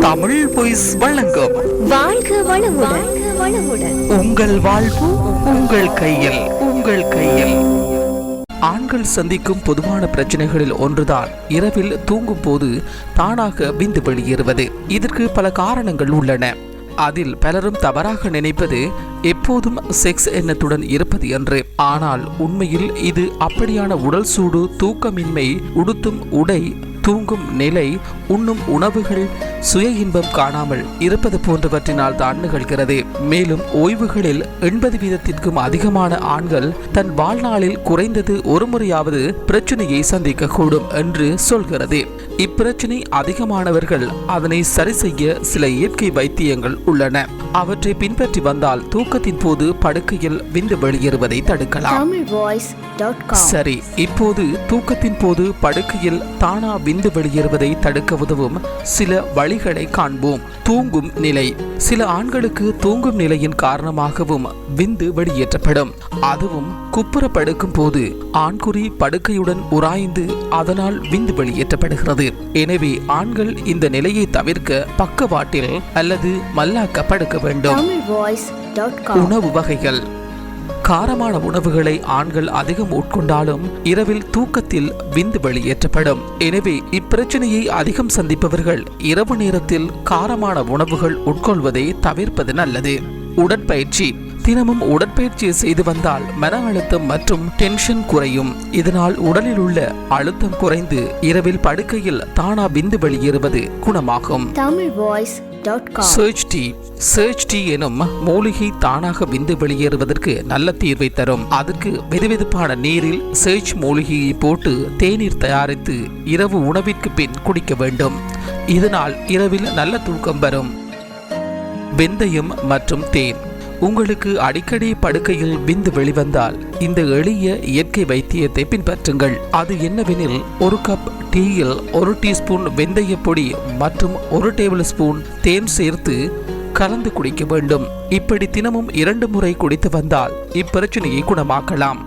Tamil boys வழங்கும். வாழ்க வளமுடன். உங்கள் வாழ்வு உங்கள் கையில் உங்கள் கையில். ஆண்கள் சந்திக்கும் பொதுவான பிரச்சனைகளில் ஒன்றுதான் இரவில் தூங்கும் போது தானாக விந்து வெளியேறுவது. இதற்கு பல காரணங்கள் உள்ளன. அதில் பலரும் தவறாக நினைப்பது எப்போதும் செக்ஸ் எண்ணத்துடன் இருப்பது என்று. ஆனால் உண்மையில் இது அப்படியான உடல் சூடு தூக்கமின்மை உடுத்தும் உடை தூங்கும் நிலை உண்ணும் உணவுகள் சுய இன்பம் காணாமல் இருப்பது போன்றவற்றினால் தான் நிகழ்கிறது. மேலும் ஓய்வுகளில் எண்பது வீதத்திற்கும் அதிகமான ஆண்கள் தன் வாழ்நாளில் குறைந்தது ஒரு முறையாவது பிரச்சனையை சந்திக்கக்கூடும் என்று சொல்கிறது. இப்பிரச்சனை அதிகமானவர்கள் அதனை சரி செய்ய சில இயற்கை வைத்தியங்கள் உள்ளன. அவற்றை பின்பற்றி வந்தால் தூக்கத்தின் போது படுக்கையில் விந்து வெளியேறுவதை தடுக்கலாம். சரி இப்போது தூக்கத்தின் போது படுக்கையில் தானா விந்து வெளியேறுவதை தடுக்க உதவும் சில வழிகளை காண்போம். தூங்கும் நிலை. சில ஆண்களுக்கு தூங்கும் நிலையின் காரணமாகவும் விந்து வெளியேற்றப்படும். அதுவும் குப்புற படுக்கும் போது ஆண்குறி படுக்கையுடன் உராய்ந்து அதனால் விந்து வெளியேற்றப்படுகிறது எனவே ஆண்கள் இந்த நிலையை தவிர்க்க பக்கவாட்டில் அல்லது மல்லாக்க படுக்க வேண்டும். உணவு வகைகள். காரமான உணவுகளை ஆண்கள் அதிகம் உட்கொண்டாலும் இரவில் தூக்கத்தில் விந்து வெளியேற்றப்படும் எனவே இப்பிரச்சனையை அதிகம் சந்திப்பவர்கள் இரவு நேரத்தில் காரமான உணவுகள் உட்கொள்வதை தவிர்ப்பது நல்லது. உடற்பயிற்சி. தினமும் உடற்பயிற்சியை செய்து வந்தால் மன அழுத்தம் மற்றும் டென்ஷன் குறையும். இதனால் உடலில் உள்ள அழுத்தம் குறைந்து இரவில் படுக்கையில் தானா விந்து வெளியேறுவது குணமாகும். தமிழ் வாய்ஸ் சர்ச் டீ சர்ச் டீ எனும் மூலிகை தானாக விந்து வெளியேறுவதற்கு நல்ல தீர்வை தரும். அதற்கு வெதுவெதுப்பான நீரில் சர்ச் மூலிகையை போட்டு தேநீர் தயாரித்து இரவு உணவிற்கு பின் குடிக்க வேண்டும். இதனால் இரவில் நல்ல தூக்கம் வரும். வெந்தயம் மற்றும் தேன். உங்களுக்கு அடிக்கடி படுக்கையில் விந்து வெளிவந்தால் இந்த எளிய இயற்கை வைத்தியத்தை பின்பற்றுங்கள். அது என்னவெனில் ஒரு கப் டீயில் ஒரு டீஸ்பூன் வெந்தய பொடி மற்றும் ஒரு டேபிள் ஸ்பூன் தேன் சேர்த்து கலந்து குடிக்க வேண்டும். இப்படி தினமும் இரண்டு முறை குடித்து வந்தால் இப்பிரச்சனையை குணமாக்கலாம்.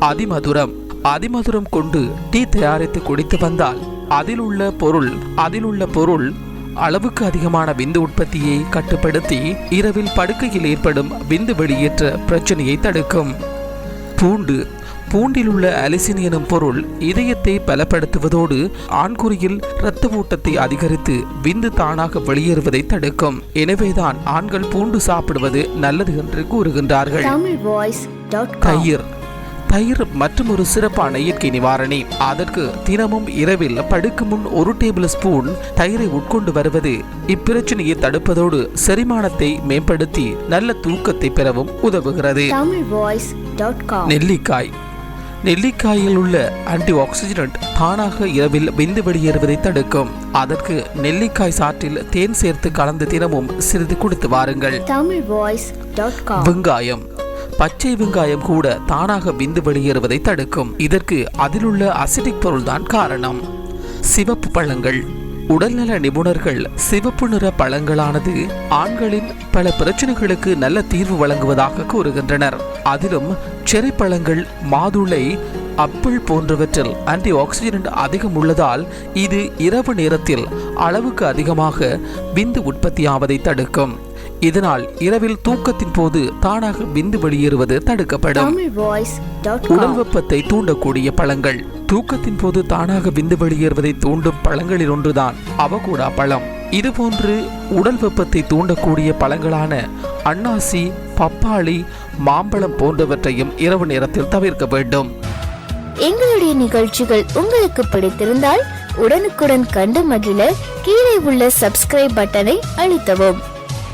அதிமதுரம். அதிமதுரம் கொண்டு டீ தயாரித்து குடித்து வந்தால் அதில் உள்ள பொருள் அதில் உள்ள பொருள் அளவுக்கு அதிகமான விந்து உற்பத்தியை கட்டுப்படுத்தி இரவில் படுக்கையில் ஏற்படும் விந்து வெளியேற்ற பிரச்சனையை தடுக்கும். பூண்டு பூண்டில் உள்ள அலிசின் எனும் பொருள் இதயத்தை பலப்படுத்துவதோடு ஆண்குறியில் இரத்த ஓட்டத்தை அதிகரித்து விந்து தானாக வெளியேறுவதை தடுக்கும். எனவேதான் ஆண்கள் பூண்டு சாப்பிடுவது நல்லது என்று கூறுகின்றார்கள். தயிர் தயிர் மற்றும் ஒரு சிறப்பான இயற்கை நிவாரணி. அதற்கு தினமும் இரவில் படுக்கும் முன் ஒரு டேபிள் ஸ்பூன் தயிரை உட்கொண்டு வருவது. இப்பிரச்சனையை தடுப்பதோடு செரிமானத்தை மேம்படுத்தி நல்ல தூக்கத்தை பெறவும் உதவுகிறது. நெல்லிக்காய். நெல்லிக்காயில் உள்ள ஆன்டி ஆக்சிடென்ட் தானாக இரவில் விந்து வெளியேறுவதை தடுக்கும். அதற்கு நெல்லிக்காய் சாற்றில் தேன் சேர்த்து கலந்து தினமும் சிறிது குடித்து வாருங்கள். வெங்காயம். பச்சை வெங்காயம் கூட தானாக விந்து வெளியேறுவதை தடுக்கும். இதற்கு அதிலுள்ள அசிடிக் பொருள்தான் காரணம். சிவப்பு பழங்கள். உடல்நல நிபுணர்கள் சிவப்பு நிற பழங்களானது ஆண்களின் பல பிரச்சனைகளுக்கு நல்ல தீர்வு வழங்குவதாக கூறுகின்றனர். அதிலும் செரி பழங்கள் மாதுளை அப்பிள் போன்றவற்றில் ஆன்டி ஆக்சிஜன் அதிகம் உள்ளதால் இது இரவு நேரத்தில் அளவுக்கு அதிகமாக விந்து உற்பத்தியாவதை தடுக்கும். இதனால் இரவில் தூக்கத்தின் போது தானாக விந்து வெளியேறுவது தடுக்கப்படும். உடல் வெப்பத்தை தூண்டக்கூடிய பழங்கள். தூக்கத்தின் போது தானாக விந்து வெளியேறுவதை தூண்டும் பழங்களில் ஒன்றுதான் அவகூடா பழம். இதுபோன்று உடல் வெப்பத்தை தூண்டக்கூடிய பழங்களான அன்னாசி பப்பாளி மாம்பழம் போன்றவற்றையும் இரவு நேரத்தில் தவிர்க்க வேண்டும். எங்களுடைய நிகழ்ச்சிகள் உங்களுக்கு பிடித்திருந்தால் உடனுக்குடன் கண்டு மகிழ கீழே உள்ள சப்ஸ்கிரைப் பட்டனை அழுத்தவும்.